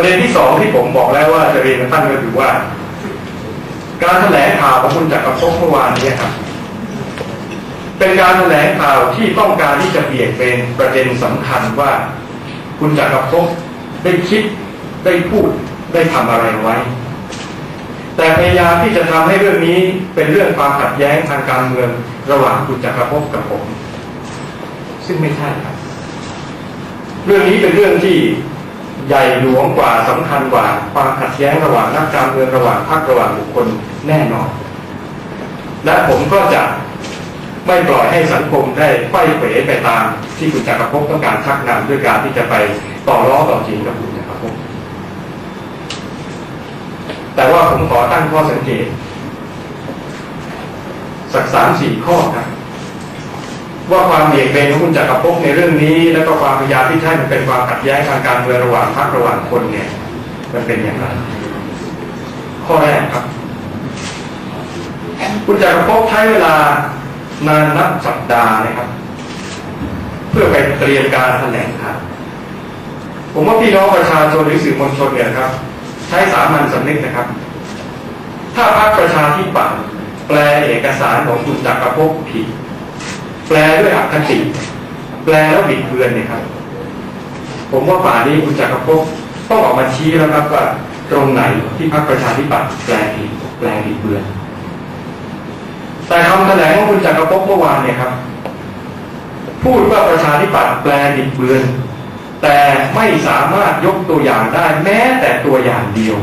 ประเด็นที่สองที่ผมบอกแล้วว่าจะเรียนกับท่านก็คือว่า การแถลงข่าวของคุณจักรภพเมื่อวานนี้ครับ เป็นการแถลงข่าวที่ต้องการที่จะเบี่ยงเป็นประเด็นสำคัญว่า คุณจักรภพได้คิดได้พูดได้ทำอะไรไว้ แต่พยายามที่จะทำให้เรื่องนี้เป็นเรื่องความขัดแย้งทางการเมืองระหว่างคุณจักรภพกับผม ซึ่งไม่ใช่ครับ เรื่องนี้เป็นเรื่องที่ ใหญ่หลวงกว่าสำคัญกว่าความขัดแย้งระหว่างนักการเมืองระหว่างพรรคระหว่างบุคคลแน่นอน และผมก็จะไม่ปล่อยให้สังคมได้ไขว้เขวไปตาม ที่คุณจักรภพต้องการชักนำด้วยการที่จะไปต่อล้อต่อจริงกับคุณจักรภพแต่ว่าผมขอตั้งข้อสังเกต สักสามสี่ข้อครับ ว่าความเบี่ยงเบนของคุณจักรภพในเรื่องนี้ แล้วก็ความพยายามที่ใช้มันเป็นความขัดแย้งทางการเมืองระหว่างพรรคระหว่างคนเนี่ย มันเป็นอย่างไรข้อแรกครับ คุณจักรภพใช้เวลานานนับสัปดาห์นะครับ เพื่อไปเตรียมการแถลงข่าวผมว่าพี่น้องประชาชนหรือสื่อมวลชนเนี่ยครับ ใช้สามัญสำนึกนะครับ ถ้าพรรคประชาธิปัตย์แปลเอกสารของคุณจักรภพผิด แปลด้วยอคติ แปลแล้วบิดเบือนเนี่ยครับ ผมว่าป่านี้คุณจักรภพต้องออกมาชี้แล้วครับว่าตรงไหนที่พรรคประชาธิปัตย์แปลผิดแปลบิดเบือน แต่คำแถลงของคุณจักรภพเมื่อวานเนี่ยครับ พูดว่าประชาธิปัตย์แปลบิดเบือน แต่ไม่สามารถยกตัวอย่างได้แม้แต่ตัวอย่างเดียว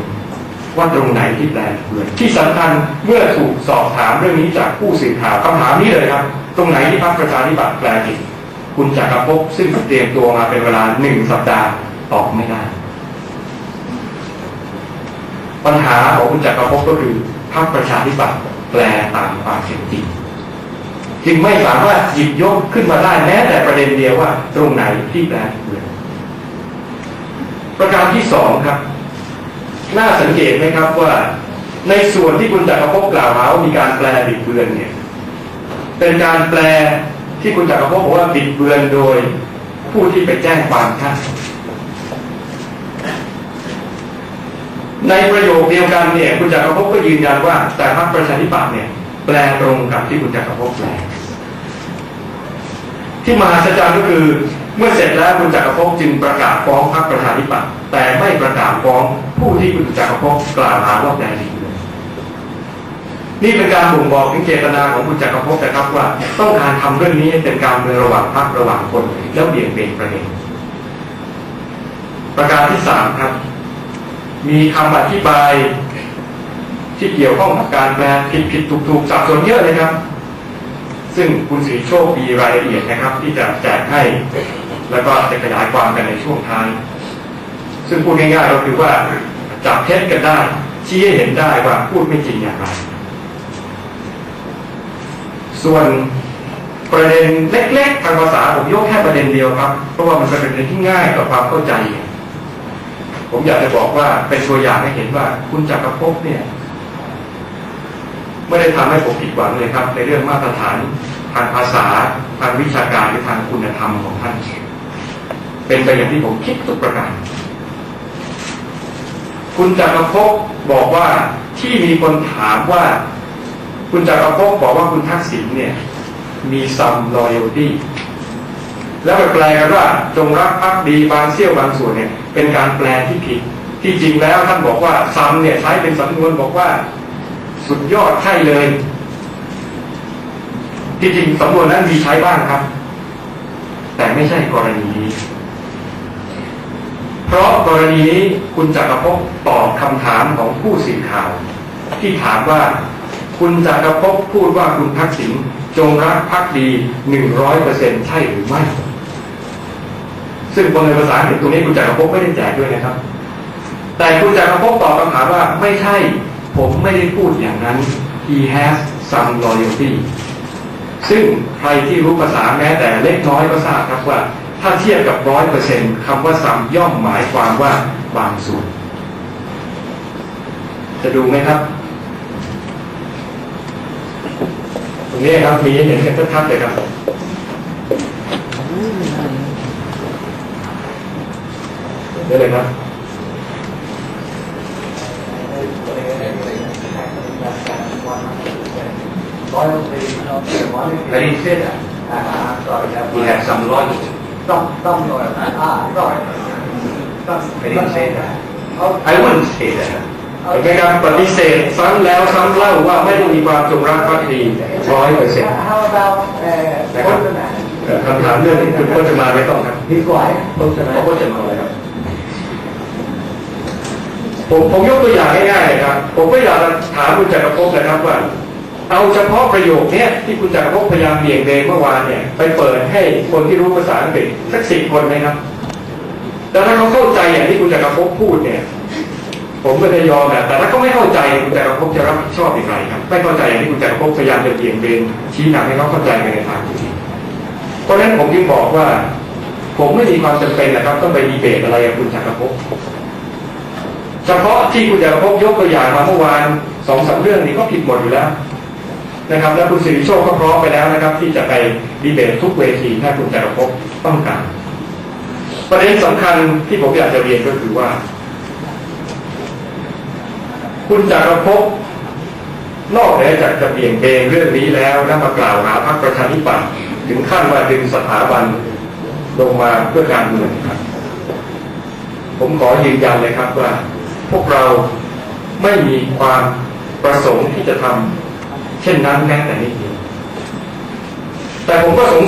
ว่าตรงไหนที่แปลบิดเบือนที่สำคัญเมื่อถูกสอบถามเรื่องนี้จากผู้สื่อข่าวคำถามนี้เลยครับ ตรงไหนที่พรรคประชาธิปัตย์แปลผิดคุณจักรภพซึ่งเตรียมตัวมาเป็นเวลาหนึ่งสัปดาห์ตอบไม่ได้ ปัญหาของคุณจักรภพก็คือพรรคประชาธิปัตย์แปลตามความเป็นจริงจึงไม่สามารถหยิบยกขึ้นมาได้แม้แต่ประเด็นเดียวว่า ตรงไหนที่แปลผิดเบือนประการที่สองครับ น่าสังเกตไหมครับว่า ในส่วนที่คุณจักรภพกล่าวหาว่ามีการแปลบิดเบือนเนี่ย เป็นการแปลที่คุณจักรภพบอกว่าบิดเบือนโดยผู้ที่ไปแจ้งความท่านในประโยคเดียวกันเนี่ย คุณจักรภพก็ยืนยันว่า แต่พรรคประชาธิปัตย์เนี่ย แปลตรงกับที่คุณจักรภพแปลที่มหัศจรรย์ก็คือ เมื่อเสร็จแล้วคุณจักรภพจึงประกาศฟ้องพรรคประชาธิปัตย์แต่ไม่ประกาศฟ้องผู้ที่คุณจักรภพกล่าวหาว่าแปลผิดเลยนี่เป็นการบ่งบอกถึงเจตนาของคุณจักรภพนะครับว่า ต้องการทำเรื่องนี้เป็นการเมืองระหว่างพรรคระหว่างคนแล้วเบี่ยงเบนประเด็นประการที่สามครับ มีคำอธิบายที่เกี่ยวข้องกับการแปลผิดผิดถูกถูกสับสนเยอะเลยครับ ซึ่งคุณสีโชคมีรายละเอียดนะครับ ที่จะแจกให้ แล้วก็จะขยายความกันในช่วงท้าย ซึ่งพูดง่ายๆก็คือว่าจับเท็จกันได้ ชี้ให้เห็นได้ว่าพูดไม่จริงอย่างไร ส่วนประเด็นเล็ก ๆ ทางภาษาผมยกแค่ประเด็นเดียวครับ เพราะว่ามันเป็นประเด็นที่ง่ายต่อความเข้าใจ ผมอยากจะบอกว่าเป็นตัวอย่างให้เห็นว่าคุณจักรภพเนี่ยไม่ได้ทำให้ผมผิดหวังเลยครับ ในเรื่องมาตรฐานทางภาษาทางวิชาการหรือทางคุณธรรมของท่าน เป็นไปอย่างที่ผมคิดทุกประการ คุณจักรภพบอกว่าที่มีคนถามว่า คุณจักรภพบอกว่าคุณทักษิณเนี่ย มีซัม loyalty แล้วไปแปลกันว่าจงรักภักดีบางเสี้ยวบางส่วนเนี่ย เป็นการแปลที่ผิด ที่จริงแล้วท่านบอกว่าซัมเนี่ยใช้เป็นสำนวนบอกว่า สุดยอดใช่เลย ที่จริงสำนวนนั้นมีใช้บ้างครับ แต่ไม่ใช่กรณีนี้ เพราะกรณีนี้คุณจักรภพตอบคำถามของผู้สื่อข่าว ที่ถามว่าคุณจักรภพพูดว่าคุณทักษิณจงรักภักดีหนึ่งร้อยเปอร์เซ็นใช่หรือไม่ ซึ่งคนในภาษาอังกฤษตรงนี้คุณจักรภพไม่ได้แจกด้วยนะครับ แต่คุณจักรภพตอบคำถามว่าไม่ใช่ ผมไม่ได้พูดอย่างนั้น he has some loyalty ซึ่งใครที่รู้ภาษาแม้แต่เล็กน้อยก็ทราบครับว่า ถ้าเทียบกับร้อยเปอร์เซ็นต์คำว่าซ้ำย่อมหมายความว่าบางส่วน จะดูไหมครับ ตรงนี้ครับมีเห็นกันทัดๆเลยครับได้เลยครับไม่ได้เชื่ออ่าก็จะมีแอบสำรอง Some, some loyalty. Ah, sorry. Some, I didn't say that Okay. I wouldn't say that เห็นไหมครับปฏิเสธซ้ำแล้วซ้ำเล่าว่าไม่ได้มีความจงรักภักดีร้อยเปอร์เซ็นต์ How about, uh, D'accord. Postman? คำถามเรื่องนี้คุณก็จะมาไม่ต้องครับ His wife, Postman. เขาก็จะมาเลยครับผมผมยกตัวอย่างง่ายๆครับ ผมก็อยากจะถามคุณจักรภพนะครับว่า เอาเฉพาะประโยคเนี้ยที่คุณจักรภพพยายามเบี่ยงเบนเมื่อวานเนี่ย ไปเปิดให้คนที่รู้ภาษาอังกฤษสักสิบคนไหมครับแต่ถ้าเขาเข้าใจอย่างที่คุณจักรภพพูดเนี่ย ผมก็จะยอมนะแต่ถ้าเขาไม่เข้าใจคุณจักรภพจะรับผิดชอบอย่างไรครับ ไม่เข้าใจอย่างที่คุณจักรภพพยายามจะเบี่ยงเบนชี้นำให้เขาเข้าใจไปในทางที่ดีเพราะฉะนั้นผมจึงบอกว่า ผมไม่มีความจำเป็นนะครับต้องไปดีเบตอะไรกับคุณจักรภพเฉพาะที่คุณจักรภพยกตัวอย่างมาเมื่อวานสองสามเรื่องนี้ก็ผิดหมดอยู่แล้ว นะครับ แล้วคุณสิริโชคก็พร้อมไปแล้วนะครับ ที่จะไปดีเบตทุกเวทีถ้าคุณจักรภพต้องการ ประเด็นสำคัญที่ผมอยากจะเรียนก็คือว่า คุณจักรภพนอกเหนือจากจะเบี่ยงเบนเรื่องนี้แล้วนะมากล่าวหาพรรคประชาธิปัตย์ถึงขั้นว่าดึงสถาบันลงมาเพื่อการเมืองครับ ผมขอยืนยันเลยครับว่า พวกเราไม่มีความประสงค์ที่จะทำ เช่นนั้นแม้แต่นิดเดียวแต่ผมก็สง